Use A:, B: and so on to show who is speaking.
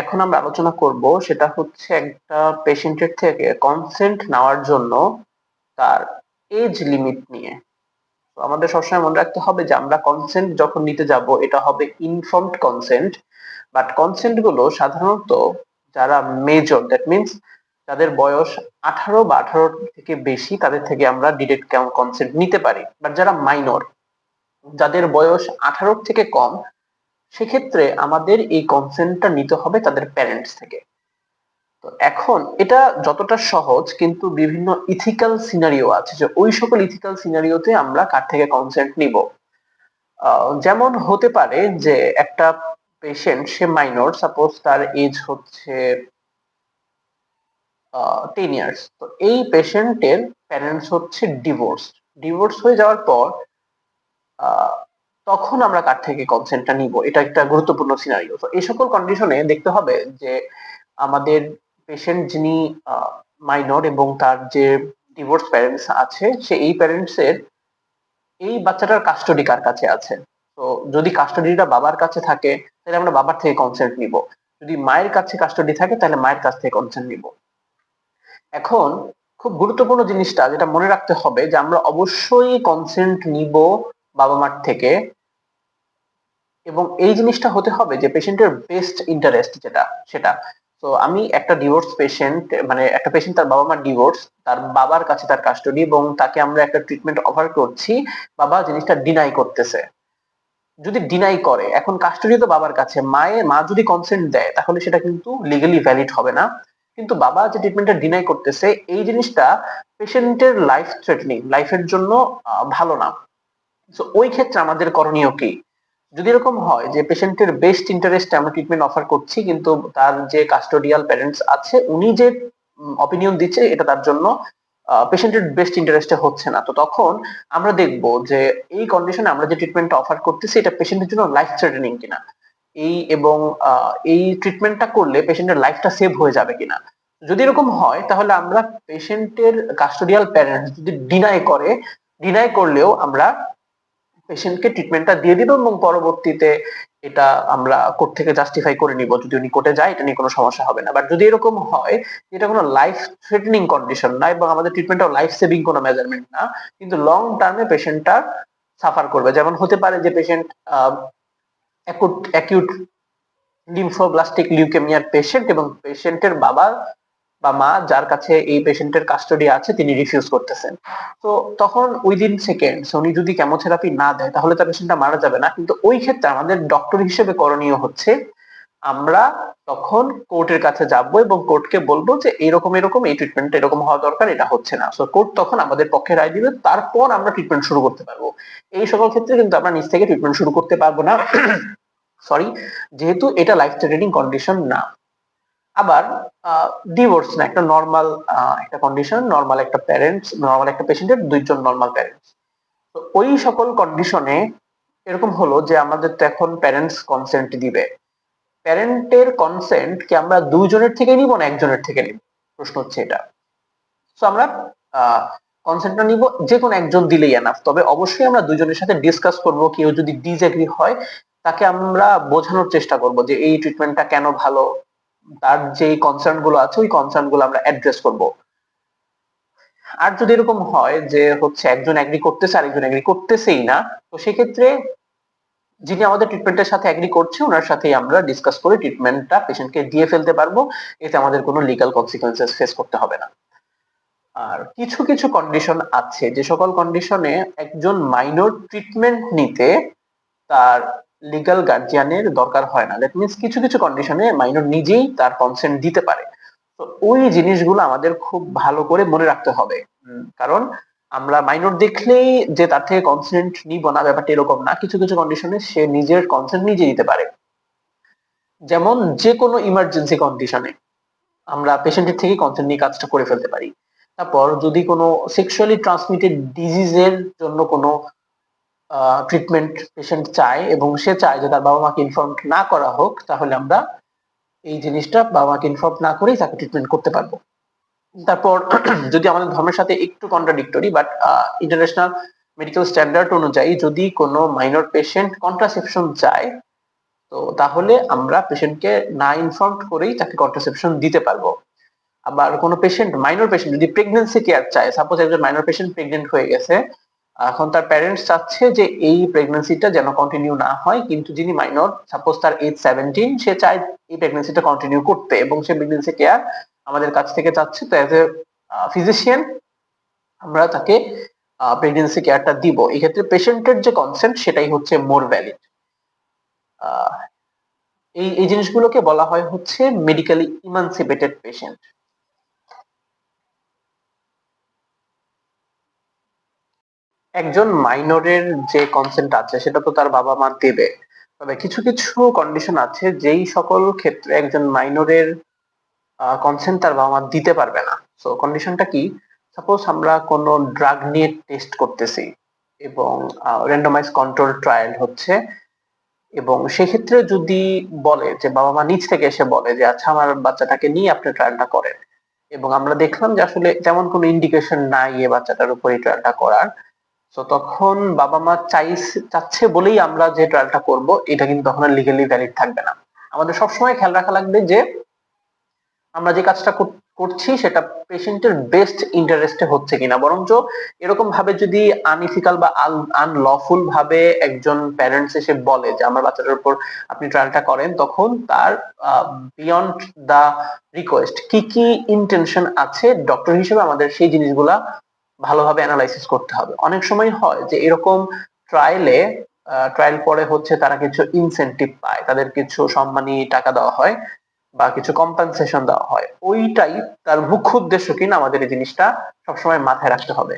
A: এখন আমরা আলোচনা করব সেটা হচ্ছে একটা পেশেন্টের থেকে কনসেন্ট নেওয়ার জন্য তার এজ লিমিট নিয়ে। তো আমাদের সবসময় মনে রাখতে হবে যে আমরা কনসেন্ট যখন নিতে যাব, এটা হবে ইনফর্মড কনসেন্ট বাট কনসেন্টগুলো সাধারণত যারা মেজর দ্যাট মিনস যাদের বয়স আঠারো বা আঠারো থেকে বেশি, তাদের থেকে আমরা ডিরেক্ট কনসেন্ট নিতে পারি। বাট যারা মাইনর যাদের বয়স আঠারো থেকে কম সেক্ষেত্রে আমাদের এই কনসেন্টটা নিতে হবে তাদের প্যারেন্টস থেকে। তো এখন এটা যতটা সহজ, কিন্তু বিভিন্ন ইথিক্যাল সিনারিও আছে যে ওই সকল ইথিক্যাল সিনারিওতে আমরা কার থেকে কনসেন্ট নিব। যেমন হতে পারে যে একটা পেশেন্ট সে মাইনর সাপোজ তার এজ হচ্ছে টেন ইয়ার্স তো এই পেশেন্টের প্যারেন্টস হচ্ছে ডিভোর্স ডিভোর্স হয়ে যাওয়ার পর তখন আমরা কার থেকে কনসেন্টটা নিব? এটা একটা গুরুত্বপূর্ণ সিনারিও তো এই সকল কন্ডিশনে দেখতে হবে যে আমাদের পেশেন্ট যিনি মাইনর এবং তার যে ডিভোর্স প্যারেন্টস আছে, সে এই প্যারেন্টস এর এই বাচ্চাটার কাস্টডি কার কাছে আছে? তো যদি কাস্টডিটা বাবার কাছে থাকে, তাহলে আমরা বাবার থেকে কনসেন্ট নিব। যদি মায়ের কাছে কাস্টডি থাকে, তাহলে মায়ের কাছ থেকে কনসেন্ট নিব। এখন খুব গুরুত্বপূর্ণ জিনিসটা যেটা মনে রাখতে হবে যে আমরা অবশ্যই কনসেন্ট নিব বাবা মার থেকে এবং এই জিনিসটা হতে হবে যে পেশেন্টের বেস্ট ইন্টারেস্ট যেটা, সেটা। তো আমি একটা ডিভোর্স পেশেন্ট মানে একটা পেশেন্ট তার বাবা মার ডিভোর্স তার বাবার কাছে তার কাস্টডি এবং তাকে আমরা একটা ট্রিটমেন্ট অফার করছি, বাবা জিনিসটা ডিনাই করতেছে। যদি ডিনাই করে, এখন কাস্টডি তো বাবার কাছে, মায়ে, মা যদি কনসেন্ট দেয়, তাহলে সেটা কিন্তু লিগালি ভ্যালিড হবে না। কিন্তু বাবা যে ট্রিটমেন্টটা ডিনাই করতেছে, এই জিনিসটা পেশেন্টের লাইফ থ্রেটনিং লাইফের জন্য ভালো না। তো ওই ক্ষেত্রে আমাদের করণীয় কি? যদি এরকম হয় যে পেশেন্টের বেস্ট ইন্টারেস্টে আমরা ট্রিটমেন্ট অফার করছি, কিন্তু তার যে কাস্টোডিয়াল প্যারেন্টস আছে, উনি যে অপিনিয়ন দিচ্ছে, এটা তার জন্য পেশেন্টের বেস্ট ইন্টারেস্টে হচ্ছে না। তো তখন আমরা দেখব যে এই কন্ডিশনে আমরা যে ট্রিটমেন্টটা অফার করতেছি, এটা পেশেন্টের জন্য লাইফ থ্রেটেনিং কিনা। এই এবং এই ট্রিটমেন্টটা করলে পেশেন্টের লাইফটা সেভ হয়ে যাবে কিনা। যদি এরকম হয়, তাহলে আমরা পেশেন্টের কাস্টোডিয়াল প্যারেন্টস যদি ডিনাই করে ডিনাই করলেও আমরা পেশেন্টকে ট্রিটমেন্টটা দিয়ে দিব এবং পরবর্তীতে এটা আমরা কোর্ট থেকে জাস্টিফাই করে নিব। যদি উনি কোর্টে যায়, এটা নিয়ে কোনো সমস্যা হবে না। বাট যদি এরকম হয়, এটা কোনো লাইফ থ্রেটেনিং কন্ডিশন না এবং আমাদের ট্রিটমেন্টটা লাইফ সেভিং কোনো মেজারমেন্ট না, কিন্তু লং টার্মে পেশেন্টটা সাফার করবে। যেমন হতে পারে যে পেশেন্ট অ্যাকিউট লিম্ফোব্লাস্টিক লিউকেমিয়ার পেশেন্ট এবং পেশেন্টের বাবা বা মা যার কাছে এই পেশেন্টের কাস্টডি আছে, তিনি রিফিউজ করতেছেন। তো তখন উইদিন সেকেন্ড উনি যদি কেমোথেরাপি না দেয়, তাহলে তার পেশেন্টটা মারা যাবে না। কিন্তু ওই ক্ষেত্রে আমাদের ডক্টর হিসেবে করণীয় হচ্ছে, আমরা তখন কোর্টের কাছে যাব এবং কোর্টকে বলব যে, এরকম এরকম, এই ট্রিটমেন্ট এরকম হওয়া দরকার, এটা হচ্ছে না। কোর্ট তখন আমাদের পক্ষে রায় দিবে, তারপর আমরা ট্রিটমেন্ট শুরু করতে পারব। এই সকল ক্ষেত্রে কিন্তু আমরা নিজ থেকে ট্রিটমেন্ট শুরু করতে পারব না। সরি যেহেতু এটা লাইফ থ্রেটেনিং কন্ডিশন না। আবার ডিভোর্স না, একটা নর্মাল একটা কন্ডিশন নর্মাল একটা প্যারেন্টস নর্মাল একটা পেশেন্টের দুইজন নর্মাল প্যারেন্টস তো ওই সকল কন্ডিশনে এরকম হলো যে আমাদের তো এখন প্যারেন্টস কনসেন্ট দিবে। প্যারেন্টের কনসেন্ট কি আমরা দুইজনের থেকে নিব না একজনের থেকে নিব? প্রশ্ন হচ্ছে এটা। তো আমরা কনসেন্টটা নিব যে কোনো একজন দিলেই এনাফ তবে অবশ্যই আমরা দুজনের সাথে ডিসকাস করব, কেউ যদি ডিসএগ্রি হয়, তাকে আমরা বোঝানোর চেষ্টা করব যে এই ট্রিটমেন্টটা কেন ভালো? তার যে কনসার্নগুলো আছে, ওই কনসার্নগুলো আমরা অ্যাড্রেস করব। আর যদি এরকম হয় যে হচ্ছে একজন এগ্রি করতেছে, আরেকজন এগ্রি করতেছেই না, তো সেক্ষেত্রে যিনি আমাদের ট্রিটমেন্টের সাথে এগ্রি করছে, ওনার সাথেই আমরা ডিসকাস করে ট্রিটমেন্টটা পেশেন্টকে দিয়ে ফেলতে পারব। এতে আমাদের কোনো লিগাল কনসিকুয়েন্সেস ফেস করতে হবে না। আর কিছু কিছু কন্ডিশন আছে। যে সকল কন্ডিশনে একজন মাইনর ট্রিটমেন্ট নিতে তার লিগাল গার্জিয়ানের দরকার হয় না। দ্যাট মিনস কিছু কিছু কন্ডিশনে মাইনর নিজেই তার কনসেন্ট দিতে পারে। তো ওই জিনিসগুলো আমাদের খুব ভালো করে মনে রাখতে হবে। কারণ আমরা মাইনর দেখলেই যে তার থেকে কনসেন্ট নিব না, ব্যাপারটা এরকম না। কিছু কিছু কন্ডিশনে সে নিজের কনসেন্ট নিজে দিতে পারে। যেমন যে কোনো ইমার্জেন্সি কন্ডিশনে আমরা পেশেন্টের থেকে কনসেন্ট নিয়ে কাজটা করে ফেলতে পারি। তারপর যদি কোনো সেক্সুয়ালি ট্রান্সমিটেড ডিজিজের জন্য কোনো ট্রিটমেন্ট পেশেন্ট চায় এবং সে চায় যে তার বাবা মাকে ইনফর্ম না করা হোক, তাহলে আমরা এই জিনিসটা বাবা মাকে ইনফর্ম না করেই তাকে ট্রিটমেন্ট করতে পারব। তারপর যদি আমাদের ধর্মের সাথে একটু contradictory but international medical standard অনুযায়ী যদি কোনো মাইনর পেশেন্ট কন্ট্রাসেপশন চায়, তো তাহলে আমরা পেশেন্টকে না ইনফর্ম করেই তাকে কন্ট্রাসেপশন দিতে পারব। আবার কোনো পেশেন্ট মাইনর পেশেন্ট যদি প্রেগনেন্সি কেয়ার চায় সাপোজ একজন মাইনর পেশেন্ট প্রেগনেন্ট হয়ে গেছে এখন তার প্যারেন্টস চাচ্ছে যে এই প্রেগনেন্সিটা যেন কন্টিনিউ না হয়, কিন্তু যিনি মাইনর সাপোজ তার এজ সেভেন্টিন সে চায় এই প্রেগনেন্সিটা কন্টিনিউ করতে এবং সে প্রেগনেন্সি কেয়ার আমাদের কাছ থেকে চাচ্ছে। তো অ্যাজ এ ফিজিশিয়ান আমরা তাকে প্রেগনেন্সি কেয়ারটা দিব। এক্ষেত্রে পেশেন্টের যে কনসেন্ট সেটাই হচ্ছে মোর ভ্যালিড এই এই জিনিসগুলোকে বলা হয় হচ্ছে মেডিকেলি ইমানসিপেটেড পেশেন্ট একজন মাইনরের যে কনসেন্ট আছে, সেটা তো তার বাবা মা দেবে। তবে কিছু কিছু কন্ডিশন আছে যেই সকল ক্ষেত্রে একজন মাইনরের কনসেন্ট তার বাবা মা দিতে পারবে না। সো কন্ডিশনটা কি? সাপোজ আমরা কোনো ড্রাগ নিয়ে টেস্ট করতেছি এবং র্যান্ডমাইজ কন্ট্রোল ট্রায়াল হচ্ছে এবং সেক্ষেত্রে যদি বলে যে বাবা মা নিজ থেকে এসে বলে যে আচ্ছা আমার বাচ্চাটাকে নিয়ে আপনি ট্রায়ালটা করেন। এবং আমরা দেখলাম যে আসলে তেমন কোনো ইন্ডিকেশন নাই এ বাচ্চাটার উপর এই ট্রায়ালটা করার। তো তখন বাবা মা চাইছে, চাচ্ছে বলেই আমরা যে ট্রায়ালটা করব, এটা কিন্তু তখন লিগালি ভ্যালিড থাকবে না। আমাদের সবসময় খেয়াল রাখা লাগবে যে, আমরা যে কাজটা করছি সেটা পেশেন্টের বেস্ট ইন্টারেস্টে হচ্ছে কিনা। বরঞ্চ এরকম ভাবে যদি আনইথিক্যাল বা আনলফুল ভাবে একজন প্যারেন্টস এসে বলে যে, আমার বাচ্চাটার উপর আপনি ট্রায়ালটা করেন, তখন তার বিয়ন্ড দা রিকোয়েস্ট কি কি ইন্টেনশন আছে ডক্টর হিসেবে আমাদের সেই জিনিসগুলা ভালোভাবে অ্যানালাইসিস করতে হবে। অনেক সময় হয় যে এরকম ট্রায়ালে ট্রায়াল পরে হচ্ছে তারা কিছু ইনসেন্টিভ পায়, তাদের কিছু সম্মানী টাকা দেওয়া হয় বা কিছু কম্পেনসেশন দেওয়া হয়। ওইটাই তার মুখ্য উদ্দেশ্য কিনা আমাদের এই জিনিসটা সবসময় মাথায় রাখতে হবে।